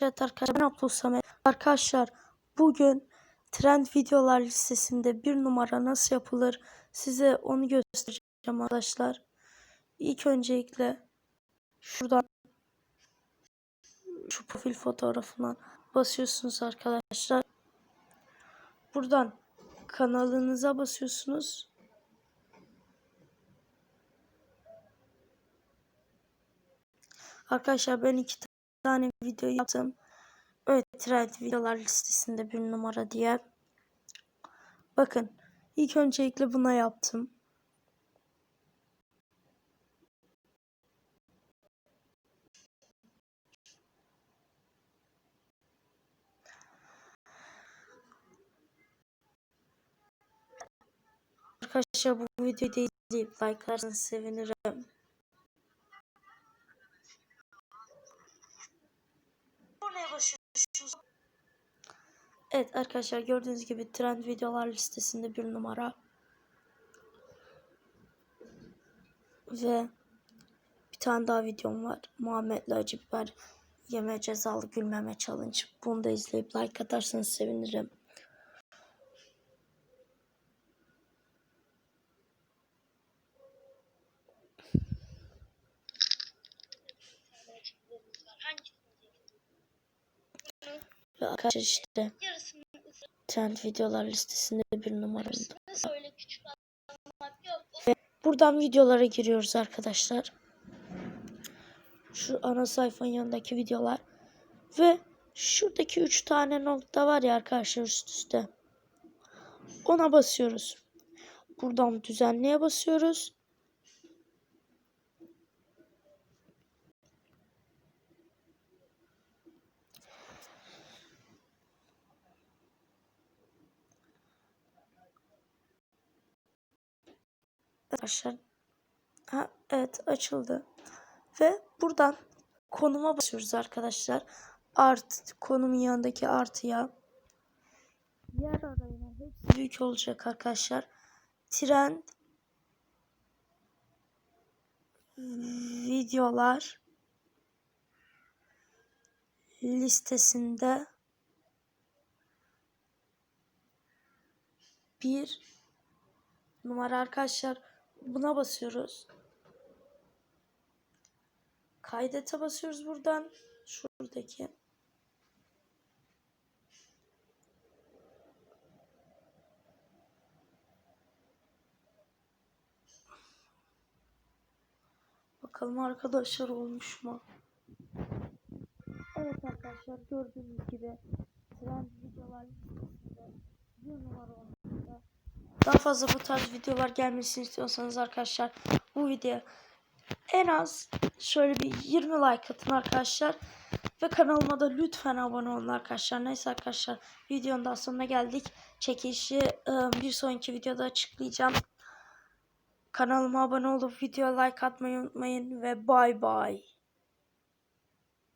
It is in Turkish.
Evet arkadaşlar ben Abdul Samet. Arkadaşlar bugün trend videolar listesinde bir numara nasıl yapılır size onu göstereceğim arkadaşlar. İlk öncelikle şuradan şu profil fotoğrafına basıyorsunuz arkadaşlar. Buradan kanalınıza basıyorsunuz. Arkadaşlar ben iki tane video yaptım. Evet trend videolar listesinde bir numara diye. Bakın ilk öncelikle buna yaptım. Arkadaşlar bu videoyu da izleyip like'larsanız sevinirim. Evet arkadaşlar gördüğünüz gibi trend videolar listesinde bir numara. Ve bir tane daha videom var. Muhammed'le acı biber yeme cezalı gülmeme challenge. Bunu da izleyip like atarsanız sevinirim. Ve arkadaşlar işte trend videolar listesinde bir numara. ısırını söyle küçük anlamak yok. Buradan videolara giriyoruz arkadaşlar. Şu ana sayfanın yanındaki videolar. Ve şuradaki üç tane nokta var ya arkadaşlar üst üste. Ona basıyoruz. Buradan düzenleye basıyoruz. Arkadaşlar ha, evet açıldı. Ve buradan konuma basıyoruz arkadaşlar. Art konumun yanındaki artıya. Yer arayına hepsi büyük olacak arkadaşlar. Trend videolar listesinde bir numara arkadaşlar buna basıyoruz. Kaydete basıyoruz buradan. Şuradaki. Bakalım arkadaşlar olmuş mu? Evet arkadaşlar gördüğünüz gibi trend videolar listesinde bir numara olmakta. Daha fazla bu tarz videolar gelmesini istiyorsanız arkadaşlar bu video en az şöyle bir 20 like atın arkadaşlar. Ve kanalıma da lütfen abone olun arkadaşlar. Neyse arkadaşlar videonun daha sonuna geldik. Çekilişi ıı, bir sonraki videoda açıklayacağım. Kanalıma abone olup video like atmayı unutmayın ve bay bay.